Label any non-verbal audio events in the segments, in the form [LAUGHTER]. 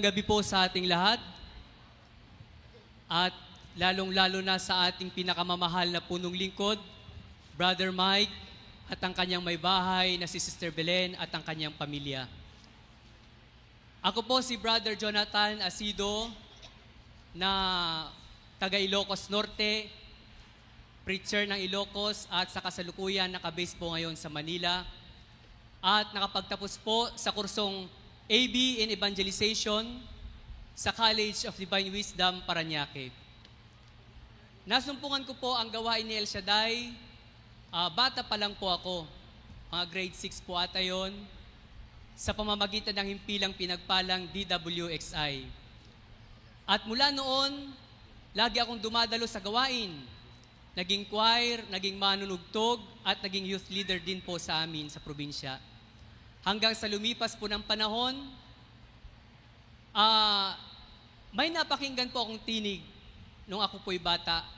gabi po sa ating lahat at lalong-lalo na sa ating pinakamamahal na punong lingkod, Brother Mike at ang kanyang may bahay na si Sister Belen at ang kanyang pamilya. Ako po si Brother Jonathan Asido na taga Ilocos Norte, preacher ng Ilocos at sa kasalukuyan nakabase po ngayon sa Manila at nakapagtapos po sa kursong AB in Evangelization sa College of Divine Wisdom, Paranaque. Nasumpungan ko po ang gawain ni El Shaddai. Ah, bata pa lang po ako. Mga grade 6 po ata yon sa pamamagitan ng himpilang pinagpalang DWXI. At mula noon, lagi akong dumadalo sa gawain. Naging choir, naging manunugtog, at naging youth leader din po sa amin sa probinsya. Hanggang sa lumipas po ng panahon, ah, may napakinggan po akong tinig nung ako po'y bata.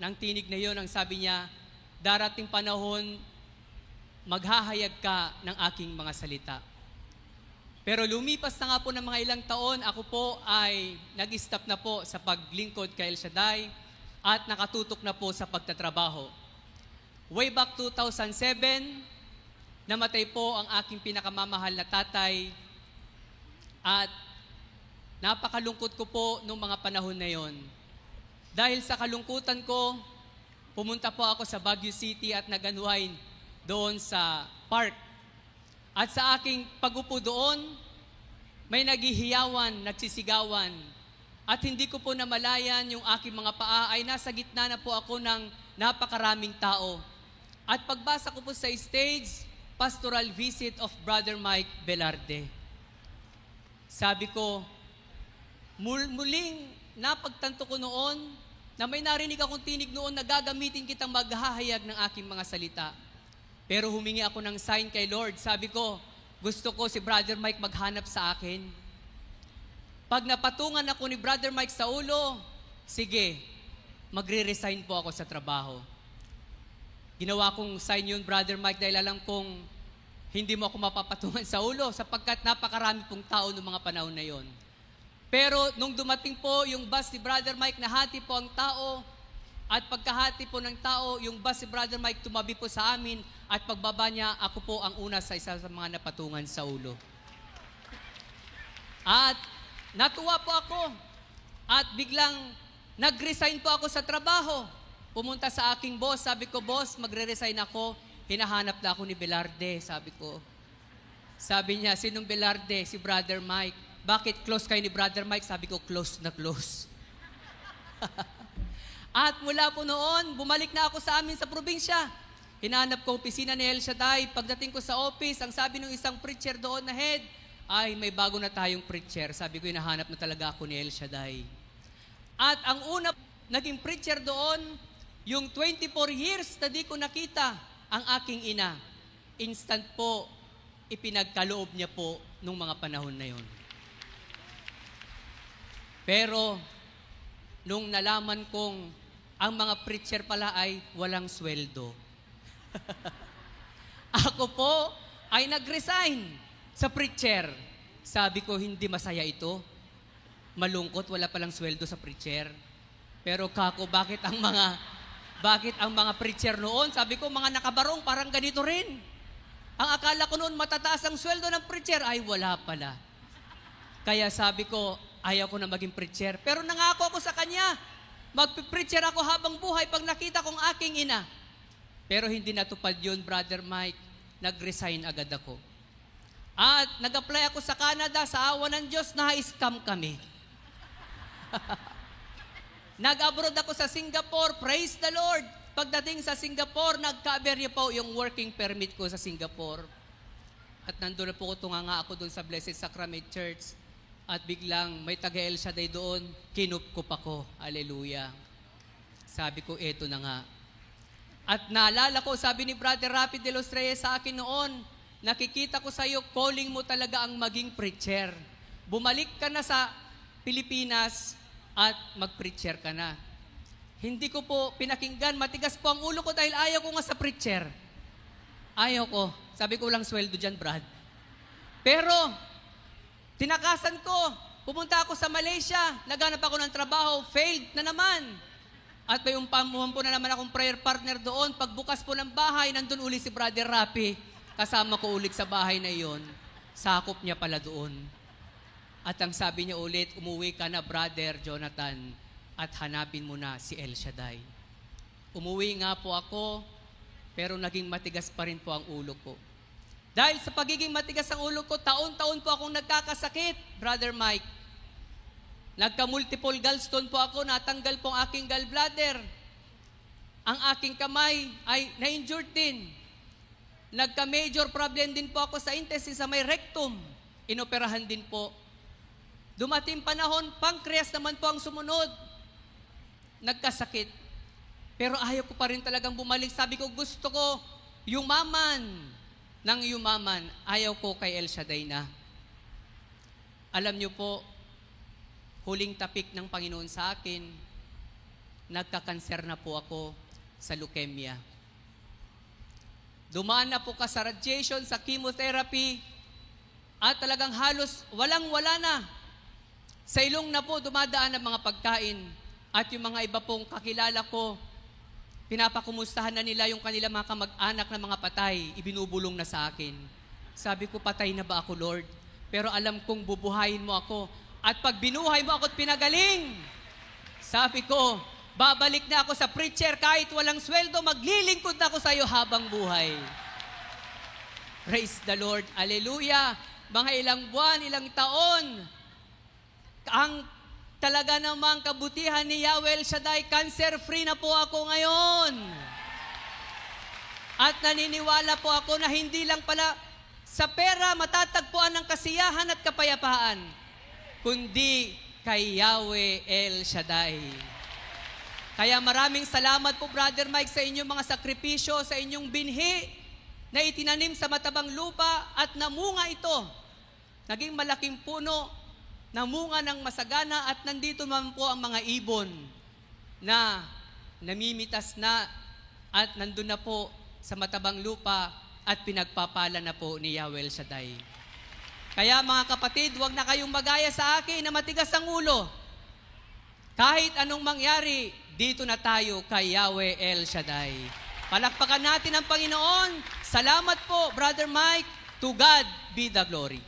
Nang tinig na yon, ang sabi niya, darating panahon, maghahayag ka ng aking mga salita. Pero lumipas na nga po ng mga ilang taon, ako po ay nag-stop na po sa paglingkod kay El Shaddai at nakatutok na po sa pagtatrabaho. Way back 2007, namatay po ang aking pinakamamahal na tatay at napakalungkot ko po nung mga panahon na yon. Dahil sa kalungkutan ko, pumunta po ako sa Baguio City at nag-unwind doon sa park. At sa aking pagupo doon, may naghihiyawan, nagsisigawan. At hindi ko po namalayan yung aking mga paa ay nasa gitna na po ako ng napakaraming tao. At pagbasa ko po sa stage, pastoral visit of Brother Mike Velarde. Sabi ko, mul- muling napagtanto ko noon na may narinig akong tinig noon na gagamitin kitang maghahayag ng aking mga salita. Pero humingi ako ng sign kay Lord. Sabi ko, gusto ko si Brother Mike maghanap sa akin. Pag napatungan ako ni Brother Mike sa ulo, sige, magre-resign po ako sa trabaho. Ginawa kong sign yun, Brother Mike, dahil alam kong hindi mo ako mapapatungan sa ulo sapagkat napakarami pong tao noong mga panahon na yon. Pero nung dumating po yung bus ni Brother Mike, nahati po ang tao at pagkahati po ng tao, yung bus ni Brother Mike tumabi po sa amin at pagbaba niya, ako po ang una sa isa sa mga napatungan sa ulo. At natuwa po ako at biglang nag-resign po ako sa trabaho. Pumunta sa aking boss, sabi ko, boss, magre-resign ako. Hinahanap na ako ni Belarde, sabi ko. Sabi niya, sinong Belarde? Si Brother Mike. Bakit close kayo ni Brother Mike? Sabi ko, close na close. [LAUGHS] At mula po noon, bumalik na ako sa amin sa probinsya. Hinanap ko opisina ni El Shaddai. Pagdating ko sa office, ang sabi ng isang preacher doon na head, ay may bago na tayong preacher. Sabi ko, hinahanap na talaga ako ni El Shaddai. At ang una naging preacher doon, yung 24 years na di ko nakita ang aking ina. Instant po, ipinagkaloob niya po nung mga panahon na yon. Pero, nung nalaman kong ang mga preacher pala ay walang sweldo. [LAUGHS] Ako po ay nag-resign sa preacher. Sabi ko, hindi masaya ito. Malungkot, wala palang sweldo sa preacher. Pero kako, bakit ang mga bakit ang mga preacher noon, sabi ko, mga nakabarong, parang ganito rin. Ang akala ko noon, matataas ang sweldo ng preacher, ay wala pala. Kaya sabi ko, ayaw ko na maging preacher. Pero nangako ako sa kanya, magpipreacher ako habang buhay pag nakita kong aking ina. Pero hindi natupad yun, Brother Mike. Nag-resign agad ako. At nag-apply ako sa Canada, sa awa ng Diyos, na-scam kami. [LAUGHS] Nag-abroad ako sa Singapore, praise the Lord. Pagdating sa Singapore, nagka-aberya po yung working permit ko sa Singapore. At nandun na po ko tunganga ako doon sa Blessed Sacrament Church. At biglang may taga El Shaddai doon, kinupkup ako. Hallelujah. Sabi ko, eto na nga. At naalala ko, sabi ni Brother Rapid de los Reyes sa akin noon, nakikita ko sa iyo, calling mo talaga ang maging preacher. Bumalik ka na sa Pilipinas at mag-preacher ka na. Hindi ko po pinakinggan, matigas po ang ulo ko dahil ayaw ko nga sa preacher. Ayaw ko. Sabi ko lang sweldo dyan, Brad. Pero, tinakasan ko, Pumunta ako sa Malaysia, naghanap ako ng trabaho, failed na naman. At may umpamuhan po na naman akong prayer partner doon. Pagbukas po ng bahay, nandun uli si Brother Rapi. Kasama ko ulit sa bahay na iyon. Sakop niya pala doon. At ang sabi niya ulit, umuwi ka na, Brother Jonathan, at hanapin mo na si El Shaddai. Umuwi nga po ako, pero naging matigas pa rin po ang ulo ko. Dahil sa pagiging matigas ang ulo ko, taon-taon po akong nagkakasakit, Brother Mike. Nagka-multiple gallstone po ako, natanggal po ang aking gallbladder. Ang aking kamay ay na-injured din. Nagka-major problem din po ako sa intestine, sa may rectum. Inoperahan din po. Dumating panahon, pancreas naman po ang sumunod. Nagkasakit. Pero ayaw ko pa rin talagang bumalik. Sabi ko, gusto ko yumaman ng yumaman. Ayaw ko kay El Shaddai na. Alam niyo po, huling tapik ng Panginoon sa akin, nagkakanser na po ako sa leukemia. Dumaan na po ka sa radiation, sa chemotherapy, at talagang halos walang-wala na. Sa ilong na po dumadaan ang mga pagkain at yung mga iba pong kakilala ko, pinapakumustahan na nila yung kanila mga kamag-anak na mga patay, ibinubulong na sa akin. Sabi ko, patay na ba ako, Lord? Pero alam kong bubuhayin mo ako. At pag binuhay mo ako at pinagaling, sabi ko, babalik na ako sa preacher kahit walang sweldo, maglilingkod na ako sa iyo habang buhay. Praise the Lord. Hallelujah. Mga ilang buwan, ilang taon, ang talaga namang kabutihan ni Yahweh Shaddai, cancer-free na po ako ngayon. At naniniwala po ako na hindi lang pala sa pera matatagpuan ng kasiyahan at kapayapaan, kundi kay Yahweh El Shaddai. Kaya maraming salamat po, Brother Mike, sa inyong mga sakripisyo, sa inyong binhi na itinanim sa matabang lupa at namunga ito. Naging malaking puno, namunga ng masagana at nandito naman po ang mga ibon na namimitas na at nandun na po sa matabang lupa at pinagpapala na po ni Yahweh Shaddai. Kaya mga kapatid, huwag na kayong magaya sa akin na matigas ang ulo. Kahit anong mangyari, dito na tayo kay Yahweh El Shaddai. Palakpakan natin ang Panginoon. Salamat po, Brother Mike. To God be the glory.